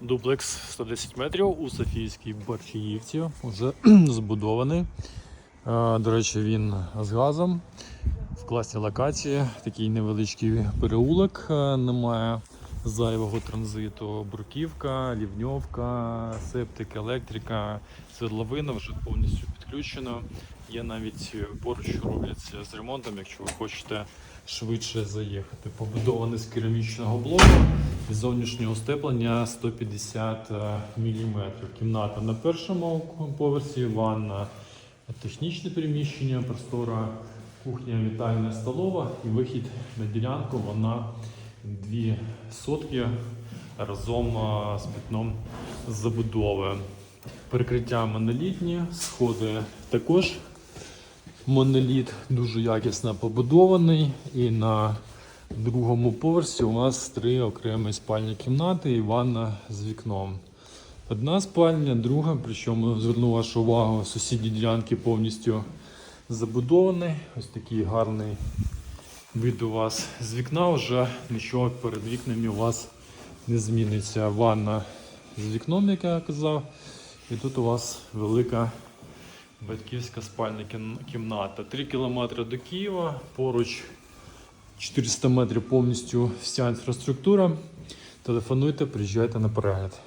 Дуплекс 110 метрів у Софійській Борчаївці вже збудований. Е, До речі, він з газом в класній локації. Такий невеличкий переулок, е, немає зайвого транзиту. Бруківка, лівньовка, септик, електрика, свердловина вже повністю підключено. Є навіть поруч робляться з ремонтом, якщо ви хочете швидше заїхати. Побудований з керамічного блоку і зовнішнього степлення 150 мм. Кімната на першому поверсі, ванна, технічне приміщення, простора, кухня, вітальня, столова і вихід на ділянку. Вона дві сотки разом з пітном забудови. Перекриття монолітні, сходи також моноліт дуже якісно побудований. І на другому поверсі у нас три окремі спальні кімнати і ванна з вікном. Одна спальня, друга, причому зверну вашу увагу, сусідні ділянки повністю забудовані. Ось такий гарний вид у вас з вікна, вже нічого перед вікнами у вас не зміниться. Ванна з вікном, як я казав. І тут у вас велика батьківська спальна кімната. 3 кілометри до Києва, поруч 400 метрів повністю вся інфраструктура. Телефонуйте, приїжджайте на перегляд.